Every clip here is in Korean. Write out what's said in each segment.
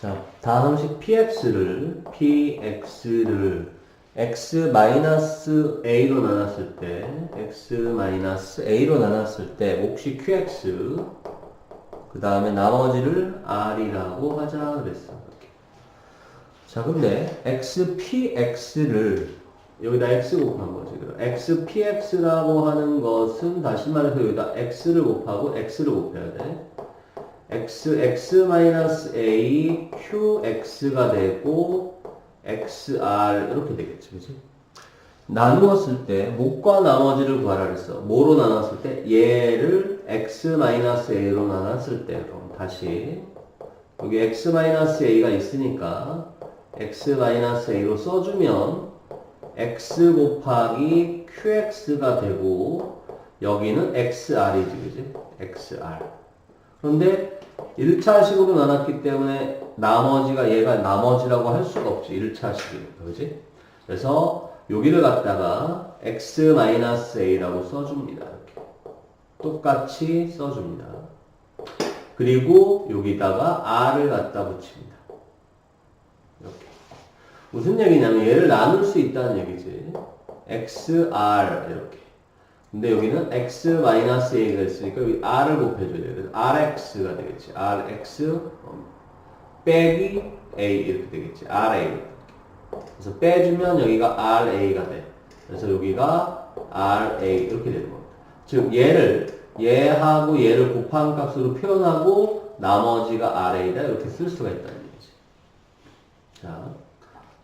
자, 다음 식 px를 px를 x 마이너스 a로 나눴을 때 x 마이너스 a로 나눴을 때 몫이 qx 그 다음에 나머지를 r이라고 하자 그랬어. 이렇게. 자, 근데 x px를 여기다 x 곱한 거지. 그럼 x px라고 하는 것은 다시 말해서 여기다 x를 곱하고 x를 곱해야 돼. X x 마이너스 a q x가 되고 xr 이렇게 되겠지, 그지? 나누었을 때 목과 나머지를 구하라 그랬어. 뭐로 나눴을 때 얘를 x 마이너스 a로 나눴을 때 그럼 다시 여기 x 마이너스 a가 있으니까 x 마이너스 a로 써주면 x 곱하기 qx가 되고 여기는 xr이지, 그지? xr. 그런데 1차식으로 나눴기 때문에 나머지가 얘가 나머지라고 할 수가 없지. 1차식이니까. 그지? 그래서 여기를 갖다가 x-a라고 써줍니다. 이렇게. 똑같이 써줍니다. 그리고 여기다가 r을 갖다 붙입니다. 이렇게. 무슨 얘기냐면 얘를 나눌 수 있다는 얘기지. xr 이렇게. 근데 여기는 x-a가 있으니까 여기 r을 곱해줘야 돼. 그래서 rx가 되겠지. rx 어, 빼기 a 이렇게 되겠지. ra. 그래서 빼주면 여기가 ra가 돼. 그래서 여기가 ra 이렇게 되는 겁니다. 즉 얘를 얘하고 얘를 곱한 값으로 표현하고 나머지가 ra다 이렇게 쓸 수가 있다는 얘기지. 자,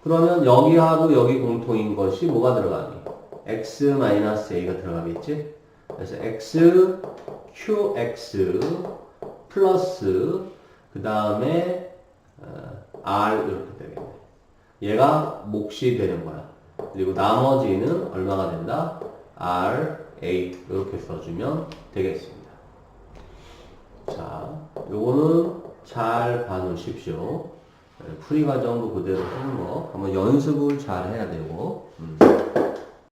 그러면 여기하고 여기 공통인 것이 뭐가 들어가니? X-a가 들어가겠지? 그래서 x, qx 플러스 그 다음에 r 이렇게 되겠네. 얘가 몫이 되는 거야. 그리고 나머지는 얼마가 된다? r, a 이렇게 써주면 되겠습니다. 자, 요거는 잘 봐놓으십시오. 풀이 과정도 그대로 하는 거 한번 연습을 잘 해야 되고 음.